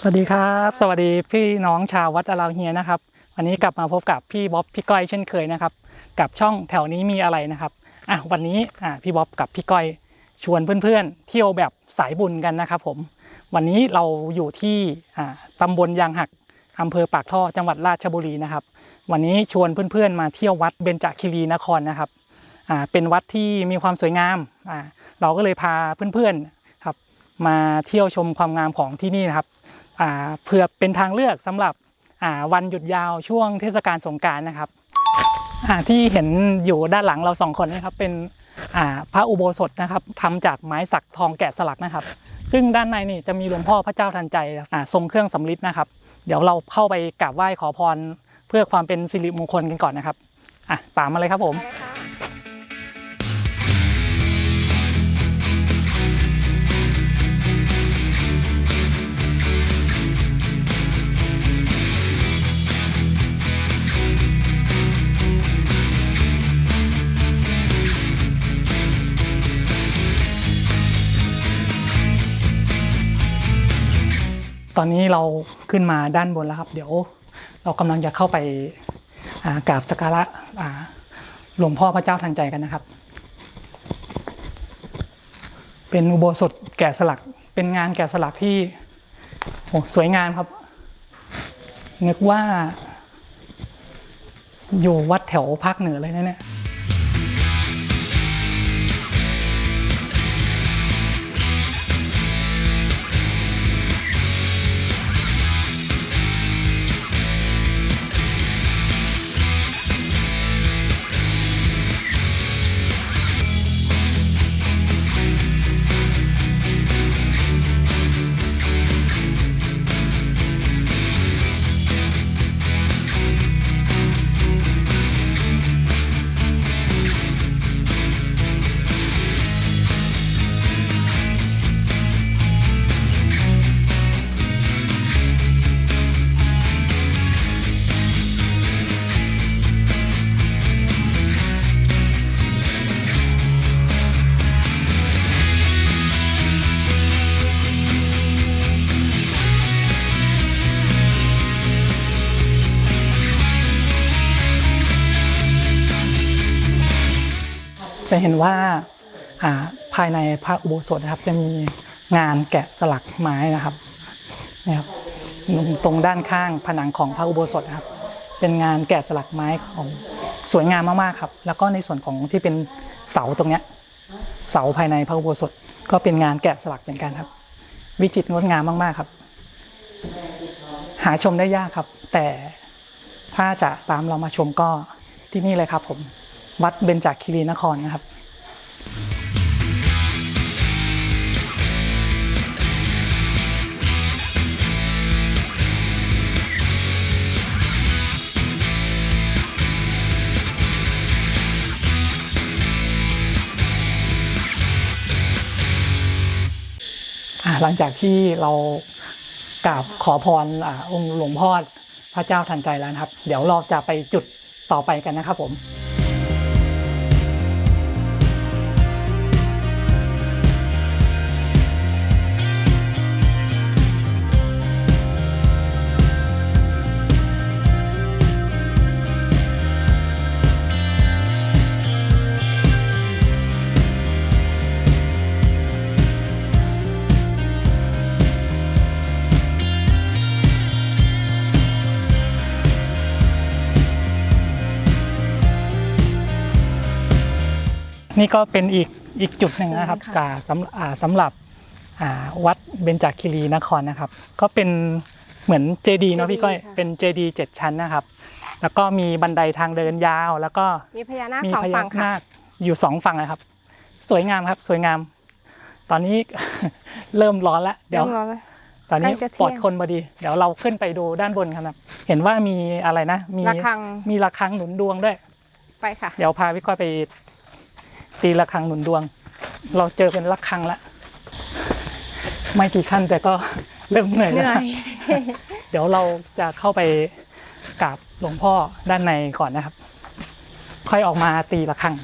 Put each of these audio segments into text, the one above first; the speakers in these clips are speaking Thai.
สวัสดีครับ สวัสดีพี่น้องชาววัดอาราวเฮียนะครับ วันนี้กลับมาพบกับพี่บ๊อบพี่ก้อยเช่นเคยนะครับ กับช่องแถวนี้มีอะไรนะครับอะวันนี้อะพี่บ๊อบกับพี่ก้อยชวนเพื่อนๆ เที่ยวแบบสายบุญกันนะครับผม วันนี้เราอยู่ที่อ่าตำบลยางหักอำเภอปากท่อจังหวัดราชบุรีนะครับ วันนี้ชวนเพื่อนๆ มาเที่ยววัดเบญจคีรีนครนะครับอ่าเป็นวัดที่มีความสวยงามอ่าเราก็เลยพาเพื่อนๆครับมาเที่ยวชมความงามของที่นี่นะครับ เพื่อเป็นทางเลือกสำหรับวันหยุดยาวช่วงเทศกาลสงการนะครับที่เห็นอยู่ด้านหลังเราสองคนนะครับเป็นพระอุโบสถนะครับทำจากไม้สักทองแกะสลักนะครับ ซึ่งด้านในนี่จะมีหลวงพ่อพระเจ้าทันใจทรงเครื่องสำริดนะครับ เดี๋ยวเราเข้าไปกราบไหว้ขอพรเพื่อความเป็นสิริมงคลกันก่อนนะครับอะตามมาเลยครับผม ตอนนี้เราขึ้นมาด้านบนแล้วครับ เดี๋ยวเรากำลังจะเข้าไปกราบสักการะหลวงพ่อพระเจ้าทันใจกันนะครับ เป็นอุโบสถแกะสลัก เป็นงานแกะสลักที่โอ้สวยงามครับ นึกว่าอยู่วัดแถวภาคเหนือเลยนะเนี่ย จะเห็นว่าภายในพระอุโบสถนะครับ จะมีงานแกะสลักไม้นะครับนะครับตรงด้านข้างผนังของพระอุโบสถนะครับ เป็นงานแกะสลักไม้ของสวยงามมากๆครับ แล้วก็ในส่วนของที่เป็นเสาตรงเนี้ยเสาภายในพระอุโบสถก็เป็นงานแกะสลักเหมือนกันครับ วิจิตรงดงามมากๆครับ หาชมได้ยากครับ แต่ถ้าจะตามเรามาชมก็ที่นี่เลยครับผม วัดเบญจคีรีนครนะครับหลังจากที่เรากราบขอพรอองค์หลวงพ่อพระเจ้าทันใจแล้วนะครับ เดี๋ยวเราจะไปจุดต่อไปกันนะครับผม นี่ก็เป็นอีกอีกจุดหนึ่งนะครับใช่ค่ะกาสำอ่าสำหรับอ่าวัดเบญจคีรีนครนะครับ ก็เป็นเหมือนเจดีเนาะพี่ก้อยเป็นเจดีเจ็ดชั้นนะครับ แล้วก็มีบันไดทางเดินยาว แล้วก็มีพญานาคมีสองพญาฝั่งค่ะนาคอยู่สองฝั่งนะครับ สวยงามครับสวยงาม ตอนนี้ เริ่มร้อนแล้วเดี๋ยวริ่มร้อนแล้วตอนนี้ใกล้จะเที่ปยลงอดคนพอดี เดี๋ยวเราขึ้นไปดูด้านบนกันครับ เห็นว่ามีอะไรนะ มีระฆังมีระฆังหนุนดวงด้วย ไปค่ะ เดี๋ยวพาพี่ก้อยไป ตีระฆังหนุนดวง เราเจอเป็นระฆังแล้วไม่กี่ขั้นแต่ก็เริ่มเหนื่อยเหแล้วนื่อยเดี๋ยวเราจะเข้าไปกราบหลวงพ่อด้านในก่อนนะครับ ค่อยออกมาตีระฆัง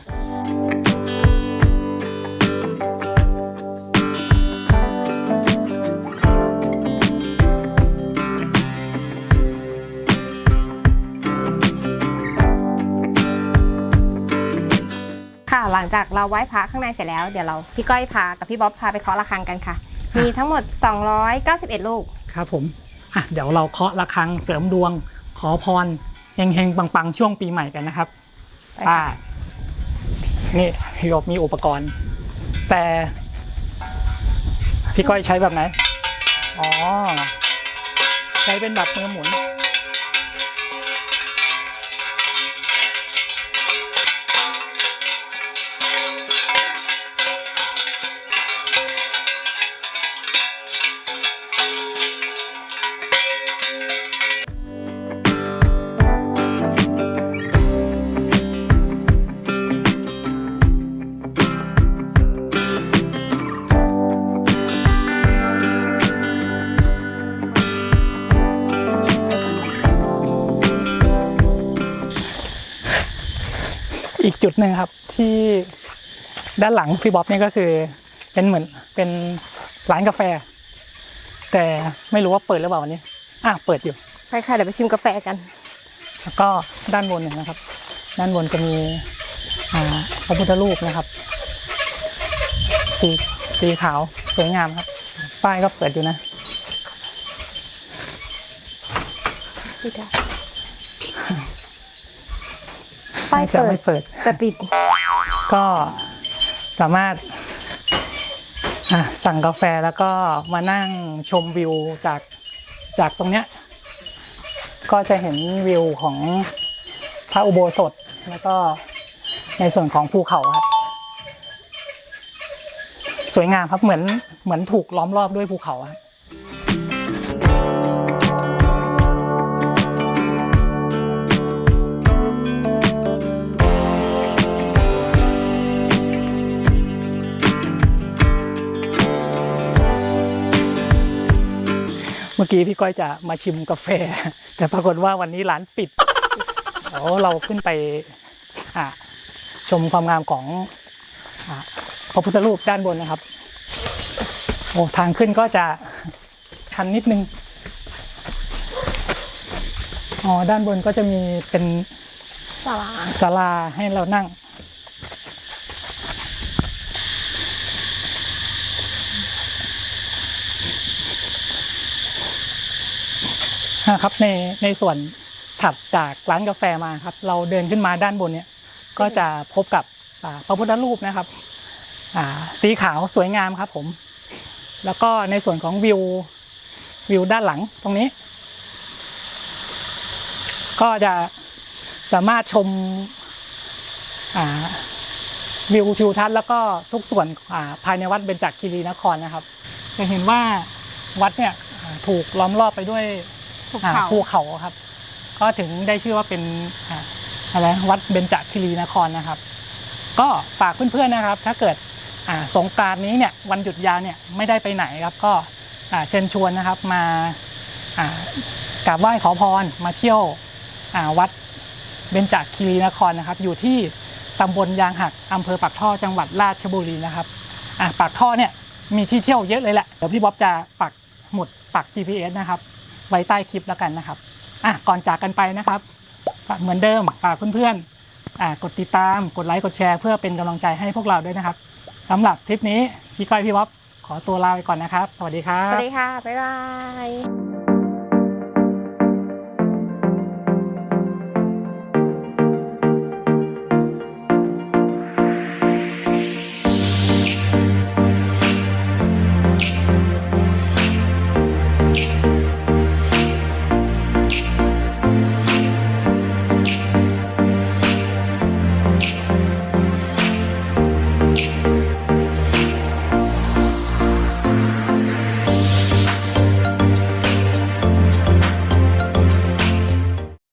ลังจากเราไหว้พระข้างในเสร็จแล้วเดี๋ยวเราพี่ก้อยพากับพี่บ๊อบพาไปเคาะระฆังกันค่ะ มีทั้งหมด 291 ลูก ครับผมอะเดี๋ยวเราเคาะระฆังเสริมดวงขอพรเฮงๆปังๆช่วงปีใหม่กันนะครับไปอ่าค่ะนี่พี่รบมีอุปกรณ์ แต่พี่ก้อยใช้แบบไหน อ๋อ ใช้เป็นแบบมือหมุน อีกจุดหนึ่งครับที่ด้านหลังพี่บ๊อบนี่ก็คือ เป็นเหมือนเป็นร้านกาแฟ แต่ไม่รู้ว่าเปิดหรือเปล่าวันนี้อะเปิดอยู่ไปค่ะเดี๋ยวไปชิมกาแฟกัน แล้วก็ด้านบนเนี่ยนะครับ ด้านบนจะมีอ่าพระพุทธรูปนะครับ สีสีขาวสวยงามครับ ป้ายก็เปิดอยู่นะ ป้ายจะเปิไม่ดเปิด แต่ปิด ก็สามารถอะสั่งกาแฟแล้วก็มานั่งชมวิวจากจากตรงเนี้ยก็จะเห็นวิวของพระอุโบสถแล้วก็ในส่วนของภูเขาครับ สวยงามครับเหมือนเหมือนถูกล้อมรอบด้วยภูเขาครับ มื่อกี้พี่ก้อยจะมาชิมกาแฟ แต่ปรากฏว่าวันนี้ร้านปิดเดี๋ยวเราขึ้นไปอะชมความงามของอะพระพุทธรูปด้านบนนะครับโอ้ทางขึ้นก็จะชันนิดนึงอ๋อด้านบนก็จะมีเป็นสาราศาลาให้เรานั่ง นะครับในในส่วนถัดจากร้านกาแฟมาครับ เราเดินขึ้นมาด้านบนเนี่ย ก็จะพบกับพระพุทธรูปนะครับสีขาวสวยงามครับผม แล้วก็ในส่วนของวิววิวด้านหลังตรงนี้ ก็จะสามารถชมวิวทิวทัศน์แล้วก็ทุกส่วนาภายในวัดเบญจคีรีนครนะครับ จะเห็นว่าวัดเนี่ยถูกล้อมรอบไปด้วย ภูอ่าเขา ภูเขาครับ ก็ถึงได้ชื่อว่าเป็นอ่าอะไรวัดเบญจคีรีนครนะครับ ก็ฝากเพื่อนๆนะครับ ถ้าเกิดอ่าสงกรานต์นี้เนี่ยวันหยุดยาวเนี่ยไม่ได้ไปไหนครับ ก็อ่าเชิญชวนนะครับมาอ่ากราบไหว้ขอพรมาเที่ยวอ่าวัดเบญจคีรีนครนะครับ อยู่ที่ตำบลยางหักอำเภอปากท่อจังหวัดราชบุรีนะครับอ่าปากท่อเนี่ยมีที่เที่ยวเยอะเลยแหละเดี๋ยวพี่บ๊อบจะปักหมุดปัก GPS นะครับ ไว้ใต้คลิปแล้วกันนะครับอะก่อนจากกันไปนะครับเหมือนเดิมฝากเพื่อนๆกดติดตามกดไลค์กดแชร์เพื่อเป็นกำลังใจให้พวกเราด้วยนะครับสำหรับทริปนี้พี่ก้อยพี่ว๊บขอตัวลาไปก่อนนะครับ สวัสดีครับ สวัสดีค่ะ บ๊ายบาย